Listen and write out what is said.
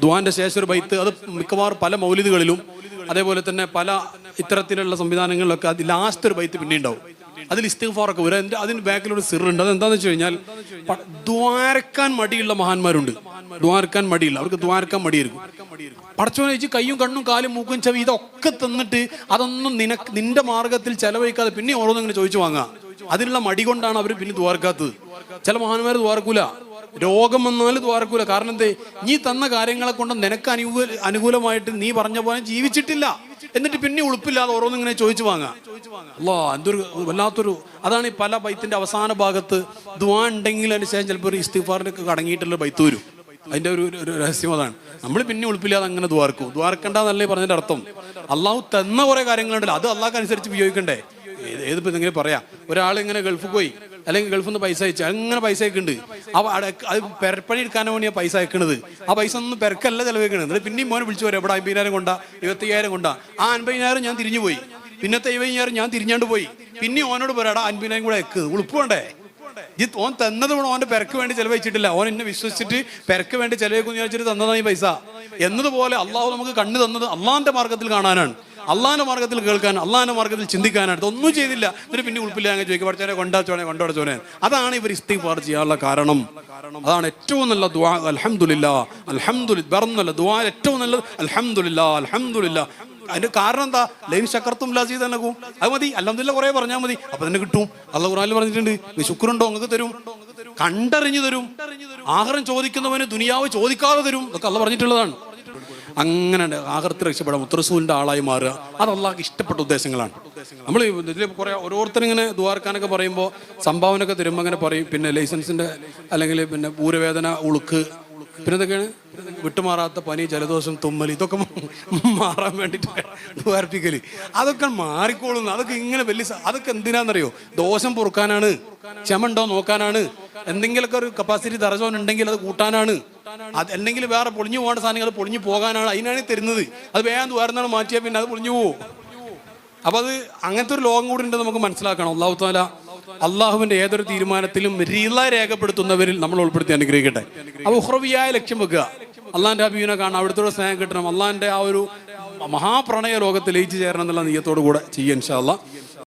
ദ്വാന്റെ ശേഷം ഒരു ബൈത്ത്. അത് മിക്കവാറും പല മൗലിദുകളിലും അതേപോലെ തന്നെ പല ഇത്തരത്തിലുള്ള സംവിധാനങ്ങളിലൊക്കെ അത് ലാസ്റ്റ് ഒരു ബൈത്ത് പിന്നെ ഉണ്ടാവും. അതിൽ ഇസ്തിഫാറൊക്കെ വരും. അതിന്റെ അതിന് ബാക്കിലൊരു സിറുണ്ട് അത് എന്താന്ന് വെച്ച് കഴിഞ്ഞാൽ ദ്വാരക്കാൻ മടിയുള്ള മഹാന്മാരുണ്ട്. ദ്വാരക്കാൻ മടിയില്ല. അവർക്ക് ദ്വാരക്കാൻ മടിയായിരിക്കും. പടച്ചോനെ വെച്ച് കയ്യും കണ്ണും കാലും മൂക്കും ചെവി ഇതൊക്കെ തന്നിട്ട് അതൊന്നും നിനക്ക് നിന്റെ മാർഗത്തിൽ ചെലവഴിക്കാതെ പിന്നെ ഓരോന്നും ഇങ്ങനെ ചോദിച്ചു വാങ്ങാം അതിനുള്ള മടി കൊണ്ടാണ് അവർ പിന്നെ ദ്വാരക്കാത്തത്. ചില മഹാന്മാർ ദ്വാരക്കൂല. രോഗം വന്നാൽ ദ്വാരക്കൂല. കാരണം എന്തേ? നീ തന്ന കാര്യങ്ങളെ കൊണ്ട് നിനക്ക് അനുകൂല അനുകൂലമായിട്ട് നീ പറഞ്ഞ പോലെ ജീവിച്ചിട്ടില്ല. എന്നിട്ട് പിന്നെ ഉളുപ്പില്ലാതെ ഓരോന്നും ഇങ്ങനെ ചോദിച്ചു വാങ്ങാം. അല്ലോ എന്തൊരു വല്ലാത്തൊരു അതാണ് ഈ പല ബൈത്തിന്റെ അവസാന ഭാഗത്ത് ദ്വാ ഉണ്ടെങ്കിൽ അതിന് ചിലപ്പോൾ ഒരു ഇസ്തിഫാറിനൊക്കെ കടങ്ങിയിട്ടുള്ള ബൈത്ത് വരും. അതിന്റെ ഒരു രഹസ്യം അതാണ്. നമ്മൾ പിന്നെ ഉളുപ്പില്ലാതെ അങ്ങനെ ദ്വാർക്കും ദ്വാർക്കണ്ടെന്നല്ലേ പറഞ്ഞതിന്റെ അർത്ഥം. അള്ളാഹു തന്ന കുറെ കാര്യങ്ങളുണ്ടല്ലോ. അത് അള്ളാഹ് അനുസരിച്ച് ഉപയോഗിക്കണ്ടേ ഏത് ഏതിപ്പോ ഇങ്ങനെ പറയാം. ഒരാൾ ഇങ്ങനെ ഗൾഫിൽ പോയി അല്ലെങ്കിൽ ഗൾഫിൽ നിന്ന് പൈസ അയച്ചു അങ്ങനെ പൈസ അയക്കുന്നുണ്ട്. അത് പെരപ്പണി എടുക്കാനോ വേണ്ടിയാ പൈസ അയക്കണത്. ആ പൈസ ഒന്നും പെരക്കല്ല ചെലവഴിക്കണത്. എന്നിട്ട് പിന്നെയും മോനെ വിളിച്ചു പോരാ ഇവിടെ അമ്പതിനായിരം കൊണ്ടാ? ഇരുപത്തയ്യായിരം കൊണ്ടാ? ആ അൻപതിനായിരം ഞാൻ തിരിഞ്ഞു പോയി. പിന്നത്തെ ഇരുപതിനായിരം ഞാൻ തിരിഞ്ഞാണ്ട് പോയി. പിന്നെ ഓനോട് പറയാടാ അൻപതിനായിരം കൂടെ അയക്ക്. ഉളുപ്പുണ്ടേ ഈ ഓൻ തന്നത് കൂടെ ഓന്റെ പെരക്ക് വേണ്ടി ചെലവഴിച്ചിട്ടില്ല. ഓൻ എന്നെ വിശ്വസിച്ചിട്ട് പെരക്ക് വേണ്ടി ചെലവഴിക്കും വിചാരിച്ചിട്ട് തന്നതാണ് ഈ പൈസ. എന്നതുപോലെ അള്ളാഹു നമുക്ക് കണ്ണു തന്നത് അള്ളാഹിന്റെ മാർഗത്തിൽ കാണാനാണ്. അള്ളാഹിന്റെ മാർഗത്തിൽ കേൾക്കാൻ അള്ളാഹാന്റെ മാർഗത്തിൽ ചിന്തിക്കാനായിട്ട് ഒന്നും ചെയ്തില്ല. എന്നിട്ട് പിന്നെ ഉൾപ്പില്ല അങ്ങനെ ചോദിക്കുക പഠിച്ചോനെ കൊണ്ടാച്ചോനെ കൊണ്ടോടച്ചോനെ അതാണ് ഇവർ ഇസ്തിഫാർ ചെയ്യാനുള്ള കാരണം. അതാണ് ഏറ്റവും നല്ല ദുആ അൽഹംദുലില്ല. അലഹമുല്ല വേറൊന്നല്ല ദുആ ഏറ്റവും നല്ലത് അൽഹംദുലില്ല അൽഹംദുലില്ല. അതിന്റെ കാരണം എന്താ? ലൈൻ ശക്കർത്തും ലാസി തന്നെ പോകും അത് മതി അല്ലെന്നില്ല കുറെ പറഞ്ഞാൽ മതി. അപ്പൊ തന്നെ കിട്ടും. അല്ല ഖുറാനിൽ പറഞ്ഞിട്ടുണ്ട് നീ ശുക്രുണ്ടോ നിങ്ങൾക്ക് തരും? കണ്ടറിഞ്ഞു തരും. ആഹാരം ചോദിക്കുന്നവന് ദുനിയാവ് ചോദിക്കാതെ തരും. ഇതൊക്കെ അല്ല പറഞ്ഞിട്ടുള്ളതാണ്. അങ്ങനെ ആകർത്തി രക്ഷപ്പെടാം മുത്തറസൂലിന്റെ ആളായി മാറുക. അത് അള്ളാഹ്ക്ക് ഇഷ്ടപ്പെട്ട ഉദ്ദേശങ്ങളാണ്. നമ്മൾ ഇതിൽ കുറെ ഓരോരുത്തരും ഇങ്ങനെ ദ്വാർക്കാനൊക്കെ പറയുമ്പോൾ സംഭാവനയൊക്കെ തരുമ്പോൾ അങ്ങനെ പറയും. പിന്നെ ലൈസൻസിന്റെ അല്ലെങ്കിൽ പിന്നെ പൂരവേദന ഉളുക്ക് പിന്നെ എന്തൊക്കെയാണ് വിട്ടുമാറാത്ത പനി ജലദോഷം തുമ്മൽ ഇതൊക്കെ മാറാൻ വേണ്ടിയിട്ട് ദ്വാരപ്പിക്കൽ അതൊക്കെ മാറിക്കോളുന്നു അതൊക്കെ ഇങ്ങനെ വലിയ അതൊക്കെ എന്തിനാണെന്നറിയോ ദോഷം പൊറുക്കാനാണ്. ചെമണ്ടോ നോക്കാനാണ്. എന്തെങ്കിലുമൊക്കെ ഒരു കപ്പാസിറ്റി തറജോൻ ഉണ്ടെങ്കിൽ അത് കൂട്ടാനാണ്. അത് അല്ലെങ്കിൽ വേറെ പൊളിഞ്ഞു പോകേണ്ട സാധനങ്ങൾ പൊളിഞ്ഞു പോകാനാണ്. അതിനാണ് തരുന്നത്. അത് വേഗം ദ്വാരന്നാണ് മാറ്റിയാൽ പിന്നെ അത് പൊളിഞ്ഞു പോകും അപ്പൊ അത് അങ്ങനത്തെ ഒരു ലോകം കൂടി ഉണ്ടെന്ന് നമുക്ക് മനസ്സിലാക്കണം. അള്ളാഹു താല അള്ളാഹുവിന്റെ ഏതൊരു തീരുമാനത്തിലും രീല രേഖപ്പെടുത്തുന്നവരിൽ നമ്മൾ ഉൾപ്പെടുത്തി അനുഗ്രഹിക്കട്ടെ. അപ്പൊ ഉഹ്റവിയായ ലക്ഷ്യം വെക്കുക. അള്ളാഹിന്റെ അഭിയുനെ കാണാം അവിടുത്തെ സ്നേഹം കിട്ടണം. അള്ളാഹിന്റെ ആ ഒരു മഹാപ്രണയ ലോകത്തിൽ ലയിച്ചു ചേരണം എന്നുള്ള നീയത്തോടു കൂടെ ചെയ്യാൻ ഇൻഷാ